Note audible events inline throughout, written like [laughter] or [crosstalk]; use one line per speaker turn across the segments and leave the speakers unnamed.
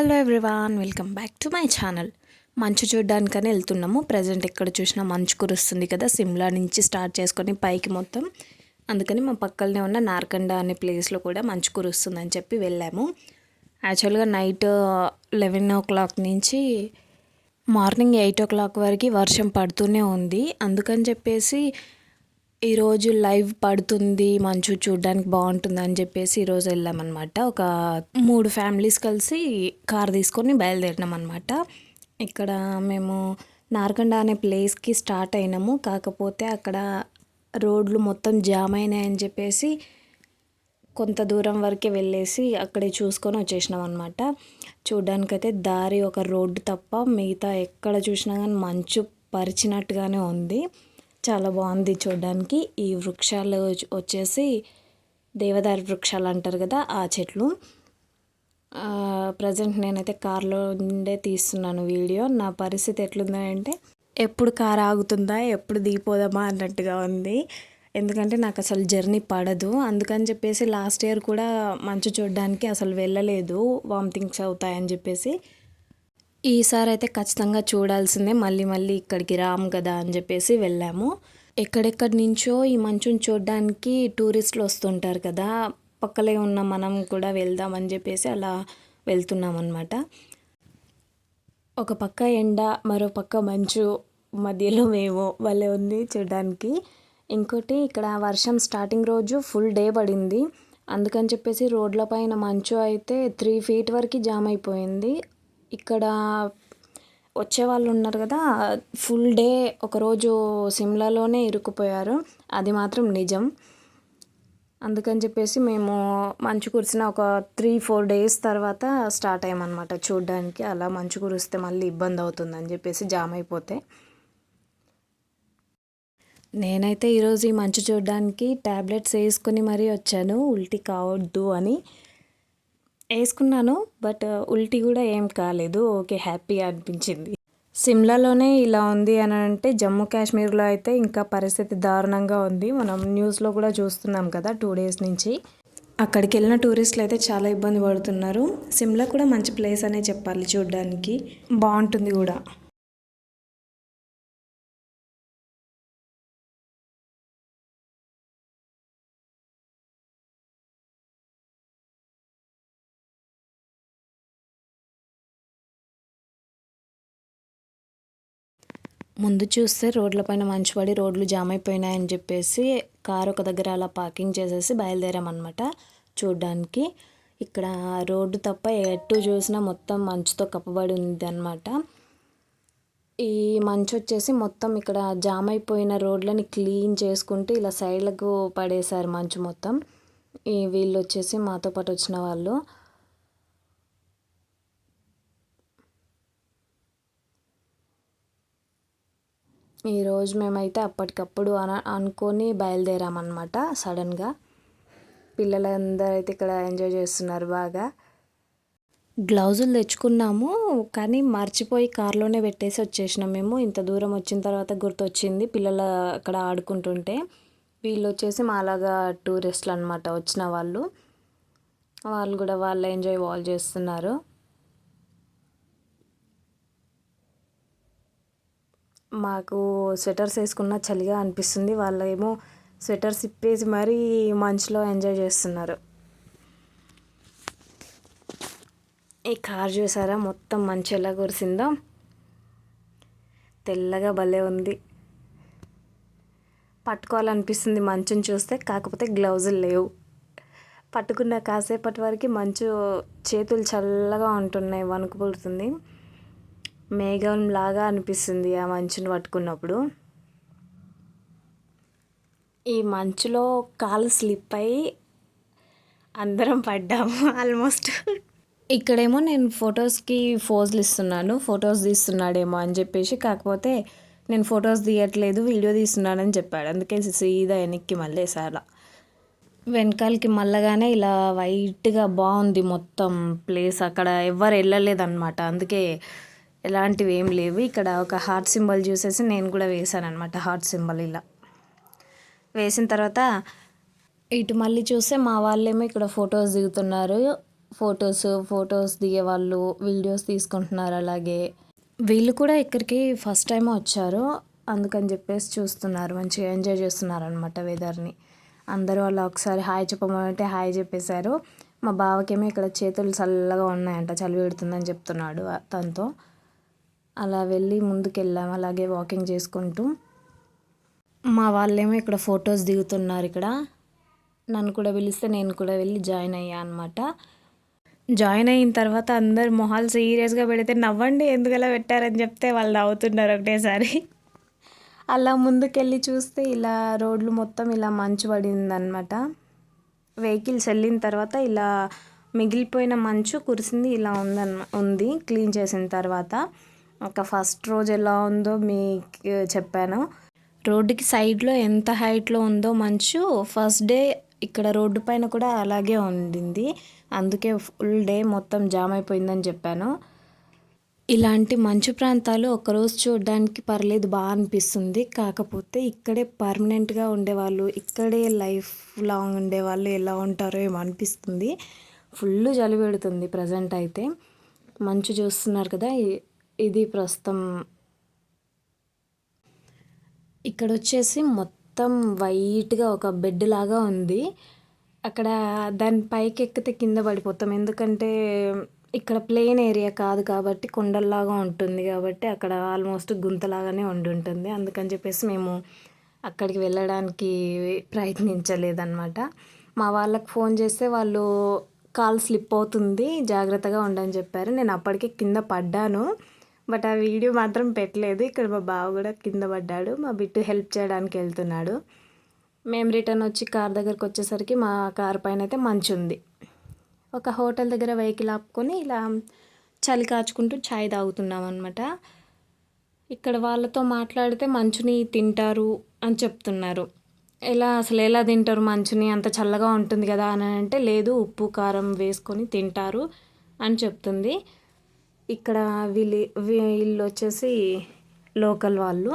Hello everyone welcome back to my channel మంచు చూడడానికని వెళ్తున్నాము. ప్రజెంట్ ఎక్కడ చూసినా మంచు కురుస్తుంది కదా. సిమ్లా నుంచి స్టార్ట్ చేసుకొని పైకి మొత్తం. అందుకని మా పక్కనే ఉన్న నార్కండ అనే ప్లేస్లో కూడా మంచు కురుస్తుందని చెప్పి వెళ్ళాము. యాక్చువల్గా నైట్ లెవెన్ ఓ క్లాక్ నుంచి మార్నింగ్ ఎయిట్ ఓ క్లాక్ వరకు వర్షం పడుతూనే ఉంది. అందుకని చెప్పేసి ఈరోజు లైవ్ పడుతుంది మంచు చూడడానికి బాగుంటుంది అని చెప్పేసి ఈరోజు వెళ్ళామన్నమాట. ఒక మూడు ఫ్యామిలీస్ కలిసి కార్ తీసుకొని బయలుదేరినాం అనమాట ఇక్కడ మేము నార్కండ అనే ప్లేస్కి స్టార్ట్ అయినాము. కాకపోతే అక్కడ రోడ్లు మొత్తం జామ్ అయినాయని చెప్పేసి కొంత దూరం వరకే వెళ్ళేసి అక్కడే చూసుకొని వచ్చేసినాం అనమాట చూడ్డానికైతే దారి ఒక రోడ్డు తప్ప మిగతా ఎక్కడ చూసినా కానీ మంచు పరిచినట్టుగానే ఉంది. చాలా బాగుంది చూడడానికి. ఈ వృక్షాలు వచ్చేసి దేవదారు వృక్షాలు అంటారు కదా ఆ చెట్లు. ప్రజెంట్ నేనైతే కార్లో ఉండే తీస్తున్నాను వీడియో. నా పరిస్థితి ఎట్లుందంటే ఎప్పుడు కార్ ఆగుతుందా ఎప్పుడు దిగిపోదామా అన్నట్టుగా ఉంది. ఎందుకంటే నాకు అసలు జర్నీ పడదు. అందుకని చెప్పేసి లాస్ట్ ఇయర్ కూడా మంచు చూడడానికి అసలు వెళ్ళలేదు. వామిటింగ్స్ అవుతాయని చెప్పేసి ఈసారి అయితే ఖచ్చితంగా చూడాల్సిందే. మళ్ళీ మళ్ళీ ఇక్కడికి రాము కదా అని చెప్పేసి వెళ్ళాము. ఎక్కడెక్కడి నుంచో ఈ మంచుని చూడడానికి టూరిస్టులు వస్తుంటారు కదా. పక్కలే ఉన్న మనం కూడా వెళ్దామని చెప్పేసి అలా వెళ్తున్నాం అనమాట ఒక పక్క ఎండ మరో పక్క మంచు మధ్యలో మేము వాళ్ళే ఉంది చూడడానికి. ఇంకోటి ఇక్కడ వర్షం స్టార్టింగ్ రోజు ఫుల్ డే పడింది. అందుకని చెప్పేసి రోడ్ల పైన మంచు అయితే త్రీ ఫీట్ వరకు జామ్ అయిపోయింది. ఇక్కడ వచ్చే వాళ్ళు ఉన్నారు కదా ఫుల్ డే ఒకరోజు సిమ్లాలోనే ఇరుక్కుపోయారు. అది మాత్రం నిజం. అందుకని చెప్పేసి మేము మంచు కురిసిన ఒక త్రీ ఫోర్ డేస్ తర్వాత స్టార్ట్ అయ్యామన్నమాట చూడడానికి. అలా మంచు కురిస్తే మళ్ళీ ఇబ్బంది అవుతుందని చెప్పేసి జామ్ అయిపోతే. నేనైతే ఈరోజు ఈ మంచు చూడడానికి ట్యాబ్లెట్స్ వేసుకొని మరీ వచ్చాను. ఉల్టీ కావద్దు అని వేసుకున్నాను బట్ ఉల్టీ కూడా ఏం కాలేదు. ఓకే హ్యాపీగా అనిపించింది. సిమ్లాలోనే ఇలా ఉంది అని అంటే జమ్మూ కాశ్మీర్లో అయితే ఇంకా పరిస్థితి దారుణంగా ఉంది. మనం న్యూస్లో కూడా చూస్తున్నాం కదా టూ డేస్ నుంచి. అక్కడికి వెళ్ళిన టూరిస్టులు అయితే చాలా ఇబ్బంది పడుతున్నారు. సిమ్లా కూడా మంచి ప్లేస్ అనే చెప్పాలి చూడడానికి. బాగుంటుంది కూడా. ముందు చూస్తే రోడ్ల పైన మంచు పడి రోడ్లు జామ్ అయిపోయినాయని చెప్పేసి కారు ఒక దగ్గర అలా పార్కింగ్ చేసేసి బయలుదేరామన్నమాట చూడ్డానికి. ఇక్కడ రోడ్డు తప్ప ఎటు చూసినా మొత్తం మంచుతో కప్పబడి ఉంది అనమాట ఈ మంచు వచ్చేసి మొత్తం ఇక్కడ జామ్ అయిపోయిన రోడ్లని క్లీన్ చేసుకుంటూ ఇలా సైడ్లకు పడేశారు మంచు మొత్తం. ఈ వీళ్ళు వచ్చేసి మాతో పాటు వచ్చిన వాళ్ళు. ఈరోజు మేమైతే అప్పటికప్పుడు అన అనుకొని బయలుదేరామన్నమాట సడన్గా. పిల్లలందరూ అయితే ఇక్కడ ఎంజాయ్ చేస్తున్నారు బాగా. గ్లౌజులు తెచ్చుకున్నాము కానీ మర్చిపోయి కార్లోనే పెట్టేసి వచ్చేసినాం మేము. ఇంత దూరం వచ్చిన తర్వాత గుర్తొచ్చింది పిల్లలు అక్కడ ఆడుకుంటుంటే. వీళ్ళు వచ్చేసి మాలాగా టూరిస్టులు అనమాట వచ్చిన వాళ్ళు. వాళ్ళు కూడా వాళ్ళు ఎంజాయ్ వాళ్ళు చేస్తున్నారు. మాకు స్వెటర్స్ వేసుకున్న చలిగా అనిపిస్తుంది. వాళ్ళు ఏమో స్వెటర్స్ ఇప్పేసి మరీ మంచులో ఎంజాయ్ చేస్తున్నారు. ఈ కార్ చూసారా? మొత్తం మంచు ఎలా కురిసిందో. తెల్లగా భలే ఉంది. పట్టుకోవాలనిపిస్తుంది మంచుని చూస్తే. కాకపోతే గ్లౌజులు లేవు. పట్టుకున్న కాసేపటి వరకు మంచు చేతులు చల్లగా ఉంటున్నాయి వణుకు పుడుతుంది. మేఘం లాగా అనిపిస్తుంది ఆ మంచును పట్టుకున్నప్పుడు. ఈ మంచులో కాలు స్లిప్ అయ్యి అందరం పడ్డాము ఆల్మోస్ట్ ఇక్కడేమో నేను ఫొటోస్కి ఫోజులు ఇస్తున్నాను ఫొటోస్ తీస్తున్నాడేమో అని చెప్పేసి కాకపోతే నేను ఫొటోస్ తీయట్లేదు వీడియో తీస్తున్నానని చెప్పాడు. అందుకే సీదా వెనక్కి మళ్ళీ సారా వెనకాలకి మళ్ళగానే ఇలా వైట్గా బాగుంది మొత్తం ప్లేస్. అక్కడ ఎవరు వెళ్ళలేదన్నమాట. అందుకే ఎలాంటివి ఏం లేవు. ఇక్కడ ఒక హార్ట్ సింబల్ చూసేసి నేను కూడా వేసాను అనమాట హార్ట్ సింబల్ ఇలా. వేసిన తర్వాత ఇటు మళ్ళీ చూస్తే మా వాళ్ళేమో ఇక్కడ ఫొటోస్ దిగుతున్నారు. ఫొటోస్ ఫొటోస్ దిగేవాళ్ళు వీడియోస్ తీసుకుంటున్నారు అలాగే. వీళ్ళు కూడా ఇక్కడికి ఫస్ట్ టైం వచ్చారు. అందుకని చెప్పేసి చూస్తున్నారు మంచిగా ఎంజాయ్ చేస్తున్నారు అనమాట వెదర్ని అందరూ అలా ఒకసారి హాయ్ చెప్పమంటే హాయ్ చెప్పేశారు. మా బావకేమో ఇక్కడ చేతులు చల్లగా ఉన్నాయంట చలి పెడుతుందని చెప్తున్నాడు తనతో. అలా వెళ్ళి ముందుకెళ్ళాం. అలాగే వాకింగ్ చేసుకుంటూ. మా వాళ్ళేమో ఇక్కడ ఫొటోస్ దిగుతున్నారు ఇక్కడ. నన్ను కూడా పిలిస్తే నేను కూడా వెళ్ళి జాయిన్ అయ్యా అనమాట జాయిన్ అయిన తర్వాత అందరు మొహాలు సీరియస్గా పెడితే నవ్వండి ఎందుకలా పెట్టారని చెప్తే వాళ్ళు నవ్వుతున్నారు ఒకటేసారి. అలా ముందుకెళ్ళి చూస్తే ఇలా రోడ్లు మొత్తం ఇలా మంచు పడిందనమాట వెహికల్స్ వెళ్ళిన తర్వాత ఇలా మిగిలిపోయిన మంచు కురిసింది ఇలా ఉందన్న ఉంది క్లీన్ చేసిన తర్వాత. ఒక ఫస్ట్ రోజు ఎలా ఉందో మీకు చెప్పాను. రోడ్డుకి సైడ్లో ఎంత హైట్లో ఉందో మంచు ఫస్ట్ డే ఇక్కడ రోడ్డు పైన కూడా అలాగే ఉండింది. అందుకే ఫుల్ డే మొత్తం జామ్ అయిపోయిందని చెప్పాను. ఇలాంటి మంచు ప్రాంతాలు ఒకరోజు చూడడానికి పర్లేదు బాగా అనిపిస్తుంది. కాకపోతే ఇక్కడే పర్మనెంట్గా ఉండేవాళ్ళు ఇక్కడే లైఫ్ లాంగ్ ఉండేవాళ్ళు ఎలా ఉంటారో ఏమో అనిపిస్తుంది. ఫుల్ చలి పెడుతుంది ప్రజెంట్ అయితే. మంచు చూస్తున్నారు కదా ఇది ప్రస్తుతం ఇక్కడ వచ్చేసి మొత్తం వైట్గా ఒక బెడ్ లాగా ఉంది. అక్కడ దాని పైకి ఎక్కితే కింద పడిపోతాం. ఎందుకంటే ఇక్కడ ప్లేన్ ఏరియా కాదు కాబట్టి కొండల్లాగా ఉంటుంది కాబట్టి అక్కడ ఆల్మోస్ట్ గుంతలాగానే ఉండి ఉంటుంది. అందుకని చెప్పేసి మేము అక్కడికి వెళ్ళడానికి ప్రయత్నించలేదన్నమాట. మా వాళ్ళకి ఫోన్ చేస్తే వాళ్ళు కాల్ స్లిప్ అవుతుంది జాగ్రత్తగా ఉండని చెప్పారు. నేను అప్పటికే కింద పడ్డాను. బట్ ఆ వీడియో మాత్రం పెట్టలేదు. ఇక్కడ మా బావ కూడా కింద పడ్డాడు. మా బిట్టు హెల్ప్ చేయడానికి వెళ్తున్నాడు. మేము రిటర్న్ వచ్చి కార్ దగ్గరకు వచ్చేసరికి మా కార్ పైన అయితే మంచు ఉంది. ఒక హోటల్ దగ్గర వెహికల్ ఆపుకొని ఇలా చలి కాచుకుంటూ ఛాయ్ తాగుతున్నాం అనమాట ఇక్కడ వాళ్ళతో మాట్లాడితే మంచుని తింటారు అని చెప్తున్నారు. ఎలా అసలు ఎలా తింటారు మంచుని? అంత చల్లగా ఉంటుంది కదా అని అంటే లేదు ఉప్పు కారం వేసుకొని తింటారు అని చెప్తుంది. ఇక్కడ వీళ్ళు వీళ్ళు వచ్చేసి లోకల్ వాళ్ళు.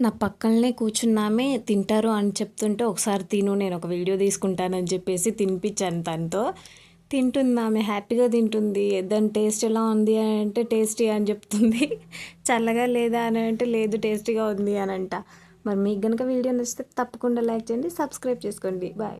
నా పక్కనే కూర్చున్నామే తింటారు అని చెప్తుంటే ఒకసారి తిను నేను ఒక వీడియో తీసుకుంటానని చెప్పేసి తినిపించాను తనతో. తింటుంది ఆమె హ్యాపీగా తింటుంది. దాని టేస్ట్ ఎలా ఉంది అని అంటే టేస్టీ అని చెప్తుంది. [laughs] చల్లగా లేదా అని అంటే లేదు టేస్టీగా ఉంది అని అంట. మరి మీకు కనుక వీడియో నచ్చితే తప్పకుండా లైక్ చేయండి సబ్స్క్రైబ్ చేసుకోండి. బాయ్.